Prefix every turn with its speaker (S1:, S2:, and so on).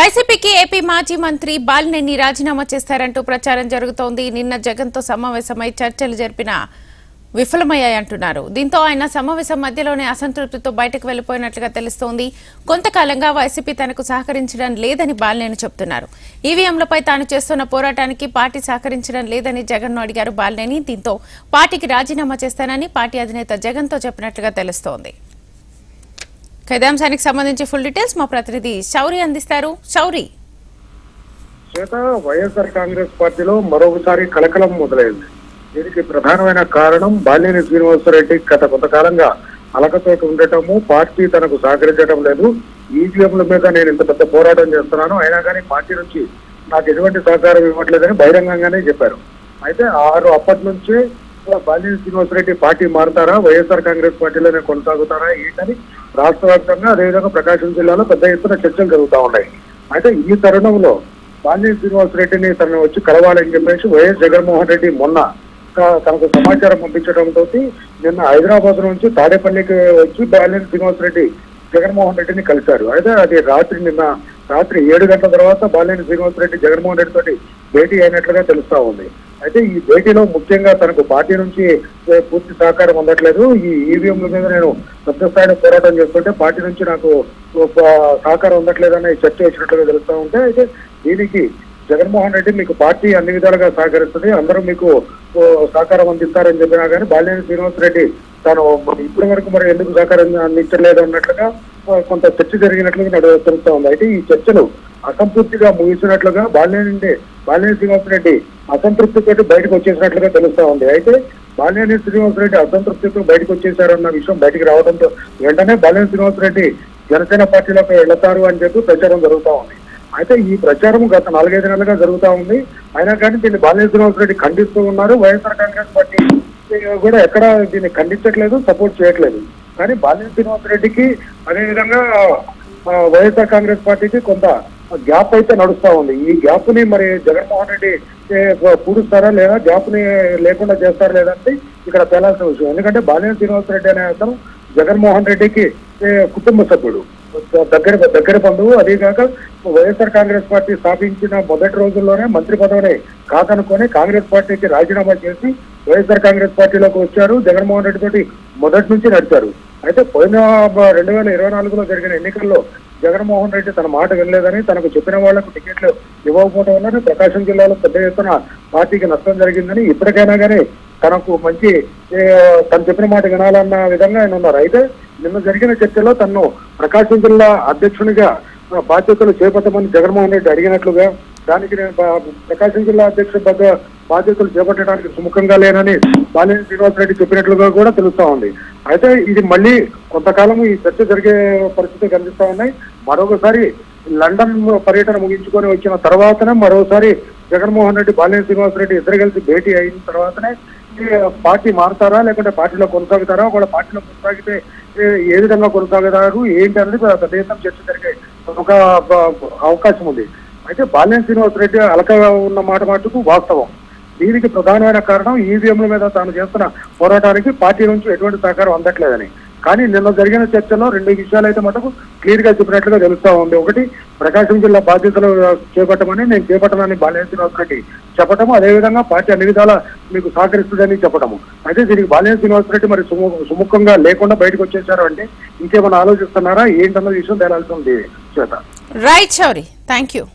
S1: వైసీపీకి ఏపీ మాజీ మంత్రి బాలినేని రాజీనామా చేస్తారంటూ ప్రచారం జరుగుతోంది. నిన్న జగన్తో సమావేశమై చర్చలు జరిపిన విఫలమయ్యాయంటున్నారు దీంతో ఆయన సమావేశం మధ్యలోనే అసంతృప్తితో బయటకు వెళ్ళిపోయినట్లుగా తెలుస్తోంది. కొంతకాలంగా వైసీపీ తనకు సహకరించడం లేదని బాలినేని చెబుతున్నారు ఈవీఎంలపై తాను చేస్తున్న పోరాటానికి పార్టీ సహకరించడం లేదని జగన్ను అడిగారు బాలినేని. దీంతో పార్టీకి రాజీనామా చేస్తానని పార్టీ అధినేత జగన్తో చెప్పినట్లుగా తెలుస్తోంది. ఖైదాంశానికి సంబంధించి ఫుల్ డీటెయిల్స్ మా ప్రతినిధి శౌరి అందిస్తారు. శౌరి.
S2: శ్వేత వైఎస్ఆర్ కాంగ్రెస్ పార్టీలో మరొకసారి కలకలం మొదలైంది. దీనికి ప్రధానమైన కారణం బాలినేని శ్రీనివాసరెడ్డి గత కొంతకాలంగా అలకతోటి ఉండటము పార్టీ తనకు సహకరించడం లేదు. ఈవీఎంల మీద నేను ఇంత పెద్ద పోరాటం చేస్తున్నాను. అయినా కానీ పార్టీ నుంచి నాకు ఎటువంటి సహకారం ఇవ్వట్లేదని బహిరంగంగానే చెప్పారు. అయితే ఆరు అప్పటి నుంచి బాలినేని శ్రీనివాసరెడ్డి పార్టీ మారుతారా? వైఎస్ఆర్ కాంగ్రెస్ పార్టీలోనే కొనసాగుతారా? ఏంటని రాష్ట్ర వ్యాప్తంగా అదేవిధంగా ప్రకాశం జిల్లాలో పెద్ద ఎత్తున చర్చలు జరుగుతూ ఉన్నాయి. అయితే ఈ తరుణంలో బాలినేని శ్రీనివాసరెడ్డిని తనను వచ్చి కలవాలని చెప్పేసి వైఎస్ జగన్మోహన్ రెడ్డి మొన్న తనకు సమాచారం పంపించడంతో నిన్న హైదరాబాద్ నుంచి తాడేపల్లికి వచ్చి బాలినేని శ్రీనివాసరెడ్డి జగన్మోహన్ రెడ్డిని కలిశారు. అయితే అది రాత్రి నిన్న రాత్రి ఏడు గంటల తర్వాత బాలినేని శ్రీనివాసరెడ్డి జగన్మోహన్ రెడ్డి తోటి భేటీ అయినట్లుగా తెలుస్తా ఉంది. అయితే ఈ భేటీలో ముఖ్యంగా తనకు పార్టీ నుంచి పూర్తి సహకారం అందట్లేదు. ఈ ఈవీఎంల మీద నేను పెద్ద స్థాయిలో పోరాటం చేస్తుంటే పార్టీ నుంచి నాకు సహకారం సహకారం అందట్లేదనే చర్చ వచ్చినట్లుగా తెలుస్తా ఉంటే అయితే దీనికి జగన్మోహన్ రెడ్డి మీకు పార్టీ అన్ని విధాలుగా సహకరిస్తుంది. అందరూ మీకు సహకారం అందిస్తారని చెప్పినా కానీ బాలినేని శ్రీనివాస్ రెడ్డి తాను ఇప్పటి వరకు మరి ఎందుకు సహకారం అందించలేదు అన్నట్లుగా కొంత చర్చ జరిగినట్లుగా నడు- తెలుస్తా ఉంది. అయితే ఈ చర్చలు అసంతృప్తిగా ముగిసినట్లుగా బాలినేని బాలినేని శ్రీనివాస్ రెడ్డి అసంతృప్తితో బయటకు వచ్చేసినట్లుగా తెలుస్తా ఉంది. అయితే బాలినేని శ్రీనివాస్ రెడ్డి అసంతృప్తితో బయటకు వచ్చేశారన్న విషయం బయటికి రావడంతో వెంటనే బాలినేని శ్రీనివాస్ రెడ్డి జనసేన పార్టీలోకి వెళతారు అని చెప్పి ప్రచారం జరుగుతూ ఉంది. అయితే ఈ ప్రచారం గత నాలుగైదు నెలలుగా జరుగుతూ ఉంది. అయినా కానీ దీన్ని బాలినేని శ్రీనివాసరెడ్డి ఖండిస్తూ ఉన్నారు. వైఎస్ఆర్ కాంగ్రెస్ పార్టీ కూడా ఎక్కడ దీన్ని ఖండించట్లేదు సపోర్ట్ చేయట్లేదు. కానీ బాలినేని శ్రీనివాస్ రెడ్డికి అదేవిధంగా వైఎస్ఆర్ కాంగ్రెస్ పార్టీకి కొంత గ్యాప్ అయితే నడుస్తా ఉంది. ఈ గ్యాప్ని మరి జగన్మోహన్ రెడ్డి పూడుస్తారా లేదా? గ్యాప్ని లేకుండా చేస్తారా లేదంటే ఇక్కడ తేలాల్సిన విషయం. ఎందుకంటే బాలినేని శ్రీనివాస రెడ్డి అనే అతను జగన్మోహన్ రెడ్డికి కుటుంబ సభ్యుడు. దగ్గర దగ్గర బంధువు. అదేకాక వైఎస్ఆర్ కాంగ్రెస్ పార్టీ స్థాపించిన మొదటి రోజుల్లోనే మంత్రి పదవిని కాదనుకొని కాంగ్రెస్ పార్టీకి రాజీనామా చేసి వైఎస్ఆర్ కాంగ్రెస్ పార్టీలోకి వచ్చారు. జగన్మోహన్ రెడ్డి తోటి మొదటి నుంచి నడిచారు. అయితే పోయిన రెండు వేల ఇరవై నాలుగులో జరిగిన ఎన్నికల్లో జగన్మోహన్ రెడ్డి తన మాట వినలేదని తనకు చెప్పిన వాళ్ళకు టికెట్లు ఇవ్వకపోవడం వల్ల ప్రకాశం జిల్లాలో పెద్ద ఎత్తున పార్టీకి నష్టం జరిగిందని ఇప్పటికైనా కానీ తనకు మంచి తను చెప్పిన మాట వినాలన్న విధంగా ఆయన ఉన్నారు. అయితే నిన్న జరిగిన చర్చలో తను ప్రకాశం జిల్లా అధ్యక్షునిగా బాధ్యతలు చేపట్టమని జగన్మోహన్ రెడ్డి అడిగినట్లుగా దానికి నేను ప్రకాశం జిల్లా అధ్యక్షుడి పెద్ద బాధ్యతలు చేపట్టడానికి సుముఖంగా లేనని బాలినేని శ్రీనివాస్ రెడ్డి చెప్పినట్లుగా కూడా తెలుస్తా ఉంది. అయితే ఇది మళ్ళీ కొంతకాలం ఈ చర్చ జరిగే పరిస్థితి కనిపిస్తా ఉన్నాయి. మరొకసారి లండన్ పర్యటన ముగించుకొని వచ్చిన తర్వాతనే మరోసారి జగన్మోహన్ రెడ్డి బాలినేని శ్రీనివాస రెడ్డి ఇద్దరు కలిసి భేటీ అయిన తర్వాతనే పార్టీ మారుతారా లేకుంటే పార్టీలో కొనసాగుతారా ఒకవేళ పార్టీలో కొనసాగితే ఏ- విధంగా కొనసాగుతారు ఏంటి అనేది పెద్ద ఎత్తున చర్చ జరిగే ఒక అవకాశం ఉంది. అయితే బాలినేని శ్రీనివాస్ రెడ్డి అలకగా ఉన్న మాట మటుకు వాస్తవం. దీనికి ప్రధానమైన కారణం ఈవీఎంల మీద తాను చేస్తున్న పోరాటానికి పార్టీ నుంచి ఎటువంటి సహకారం అందట్లేదని. కానీ నిన్న జరిగిన చర్చలో రెండు విషయాలు అయితే మటుకు క్లియర్గా చెప్పినట్లుగా తెలుస్తా ఉంది. ఒకటి ప్రకాశం జిల్లా బాధ్యతలు చేపట్టమని నేను చేపట్టనని బాలినేని శ్రీనివాస్ రెడ్డి చెప్పటము అదేవిధంగా పార్టీ అన్ని విధాలా మీకు సహకరిస్తుందని చెప్పటము. అయితే దీనికి బాలయ్య శ్రీనివాస్ రెడ్డి మరి సుముఖంగా లేకుండా బయటకు వచ్చేసారు అంటే ఇంకేమైనా ఆలోచిస్తున్నారా? ఏంటన్న విషయం తేలాల్సి ఉంది. చేత
S1: రైట్ శౌరి. Thank you